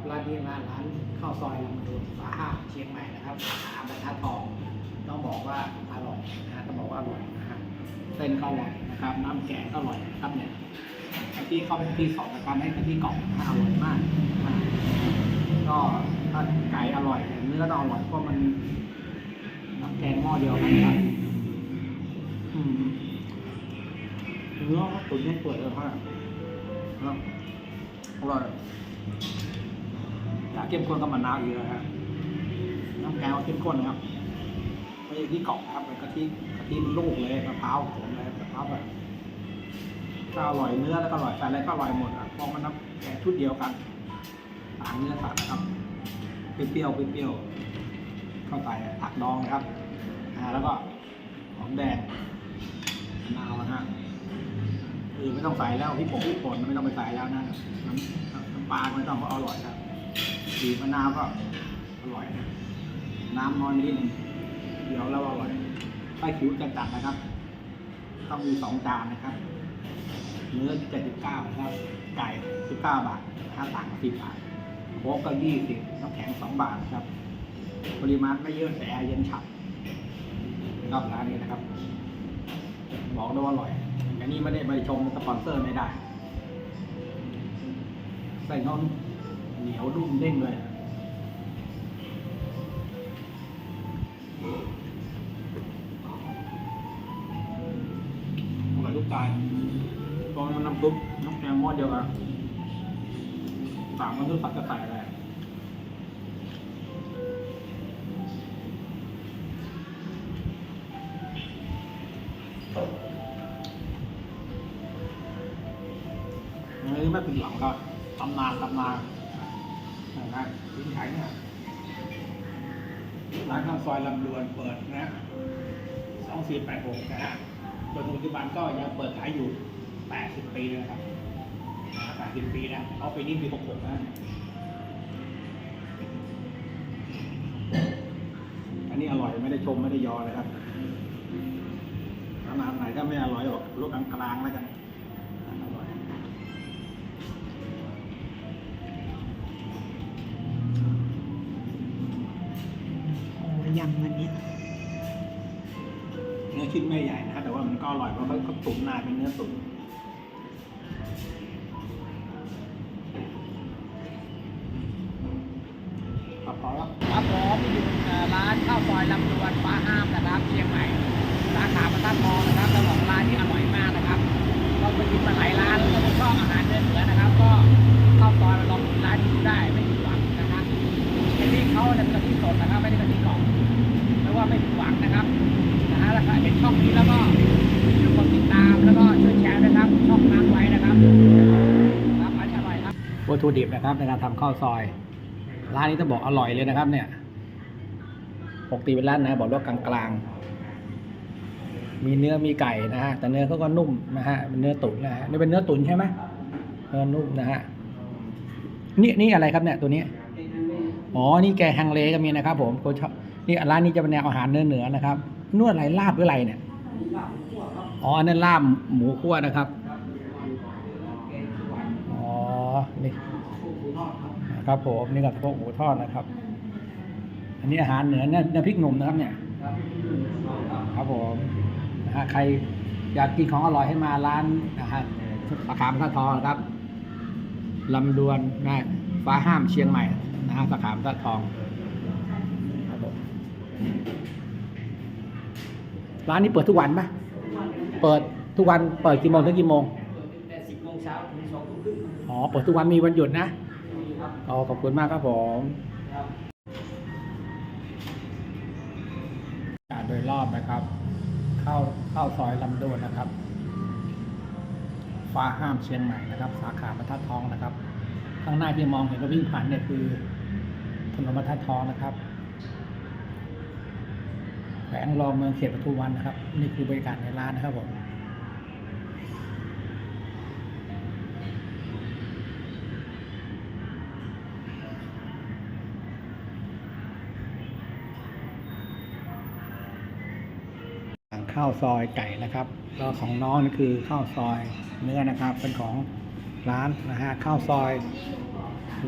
ครับร้านนี้ร้านร้านข้าวซอยลำดูนสาขาเชียงใหม่นะครับสาขาบรรทัดทองต้องบอกว่าอร่อยนะฮะต้องบอกว่าอร่อยนะฮะเส้นก็อร่อยนะครับ น้ำแกงก็อร่อยนะครับเนี่ยกะทิเข้าไปกะทิสองนะครับให้กะทิกล่องนะอร่อยมากก็ถ้าไก่อร่อยเนื้อต้องอร่อยเพราะมันน้ำแกงหม้อเดียวกันครับเนื้อเขาตุ๋นให้เปื่อยเลยครับครับอร่อย อยากเข้มข้นก็มะนาวอีกนะฮะน้ำแกงเข้มข้นนะครับไม่ใช่ที่เกล่องนะครับเป็นกะทิกะทิลูกเลยมะพร้าวผงเลยมะพร้าวแบบก็อร่อยเนื้อแล้วก็อร่อยใส่อะไรก็อร่อยหมดอะเพราะมันน้ำแกงชุดเดียวกันต่างเนื้อสัตว์นะครับเปรี้ยวๆเปรี้ยวๆเข้าใส่ผักดองนะครับอ่าแล้วก็หอมแดงมะนาวนะฮะคือไม่ต้องใส่แล้วพริกผงพริกป่นไม่ต้องไปใส่แล้วนะน้ำน้ำปลาไม่ต้องเพราะอร่อยครับ บีบมะนาวก็อร่อยนะน้ำน้อยนิดนึงเดี๋ยวแล้วอร่อยไส้ขิวจะจัดนะครับ ต้องมีสองจานนะครับ เนื้อเจ็ดสิบเก้านะครับไก่สิบเก้าบาทค่าต่างสิบบาทโค้กก็ยี่สิบน้ำแข็งสองบาทครับ ปริมาณไม่เยอะแต่เย็นฉ่ำรับร้านนี้นะครับ บอกได้ว่าอร่อยอันนี้ไม่ได้ไปชมสปอนเซอร์ไม่ได้ ใส่นอน เหนียวนุ่มเด้งเลยอร่อยทุกจานตอนมันน้ำซุปน้ำแกงหม้อเดียวกันต่างมันคือผัดกระต่ายอะไรนนี้ไม่เป็นหลังก็ตำนานตำนาน นะทิ้งข่เนี่ยร้านข้าวซอยลำดวนเปิดนะสองสี่แปดหกนะฮะจนปัจจุบันก็ยังเปิดขายอยู่แปดสิบปีเลยนะครับแปดสิบปีนะเอาปีนี้ปีหกหกนะอันนี้อร่อยไม่ได้ชมไม่ได้ยอเลยครับขนาดไหนก็ไม่อร่อยหรอกรสกลางๆแล้วกัน ยำวันนี้เนื้อชิ้นไม่ใหญ่นะครับแต่ว่ามันก็อร่อยเพราะเขาเขาตุ๋นนานเป็นเนื้อตุ๋นครับพอแล้วครับผมอยู่ร้านข้าวซอยลำดวนฟ้าห้ามนะครับเชียงใหม่สาขาประทับทองนะครับเราบอกร้านที่อร่อยมากนะครับก็ไปกินมาหลายร้านแล้วก็ชอบอาหารเหนือๆนะครับ ก็ข้าวซอยมาลองกินร้านนี้ดูได้ไม่ผิดหวังนะครับกะทิเขาเนี่ยเป็นกะทิสดนะครับไม่ได้กะทิก ล่องไม่ว่าไม่ผิดหวังนะครับนะฮะแล้วก็เห็นช่องนี้แล้วก็ช่วยกดติดตามแล้วก็ช่วยแชร์นะครับ ช่องน้ำไว้นะครับครับอันนี้อร่อยครับวัตถุดิบนะครับในการทำข้าวซอยร้านนี้ต้องบอกอร่อยเลยนะครับ เนี่ยปกติเป็นร้านนะบอกว่ากลางๆ มีเนื้อมีไก่นะฮะแต่เนื้อเขาก็นุ่มนะฮะเป็นเนื้อตุ๋นนะฮะนี่เป็นเนื้อตุ๋นใช่ไหมเนื้อนุ่มนะฮะนี่นี่อะไรครับเนี่ยตัวนี้อ๋อนี่แกงฮังเลก็มีนะครับ ผมคนชอบ นี่ร้านนี้จะเป็นแนวอาหารเนื้อเหนือนะครับ นวดอะไรลาบหรืออะไรเนี่ยอ๋ออันนั้นลาบหมูคั่วนะครับอ๋อนี่ครับผมนี่กับพวกหมูทอดนะครับ อันนี้อาหารเหนือเนี่ยน้ำพริกหนุ่มนะครับ เนี่ย ครับผมนะฮะใครอยากกินของอร่อยให้มาร้านนะฮะสาขาพระธาทองนะครับลำดวนนะฟ้าห้ามเชียงใหม่นะฮะสาขาพระธาทอง ร้านนี้เปิดทุกวันปะเปิดทุกวันเปิดกี่โมงถึงกี่โมงแต่สิบโมงเช้าถึงสองทุ่มครึ่งอ๋อเปิดทุกวันมีวันหยุดนะอ๋อขอบคุณมากครับผมการโดยรอบนะครับ เข้าเข้าซอยลำดวนนะครับ ฟ้าห้ามเชียงใหม่นะครับ สาขาบรรทัดทองนะครับ ข้างหน้าที่มองเห็นว่าวิ่งผ่านเนี่ยคือถนนบรรทัดทองนะครับ แขวงรองเมืองเขตปทุมวันนะครับ นี่คือบริการในร้านนะครับผมข้าวซอยไก่นะครับแล้วของน้องนี่คือข้าวซอยเนื้อนะครับ เป็นของร้านนะฮะข้าวซอย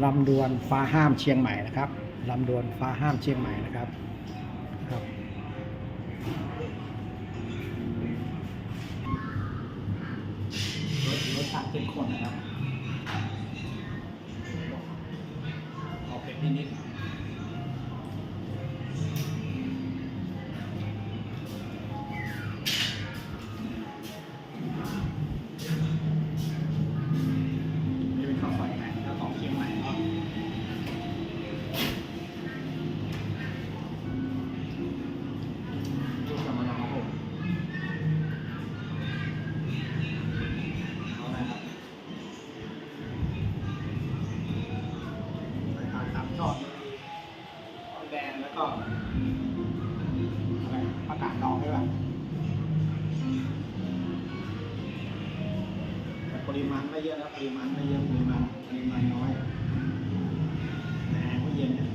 ลำดวนฟ้าห้ามเชียงใหม่นะครับลำดวนฟ้าห้ามเชียงใหม่นะครับร สรสชาติเป็นคนนะครับออกเผ็ดนิดๆ อนแดงแล้วก็อะไรประกาศดองใช่ป่ะปริมาณไม่เยอะนะปริมาณไม่เยอะปริมาณปริมาณน้อยแหมเย็นนี่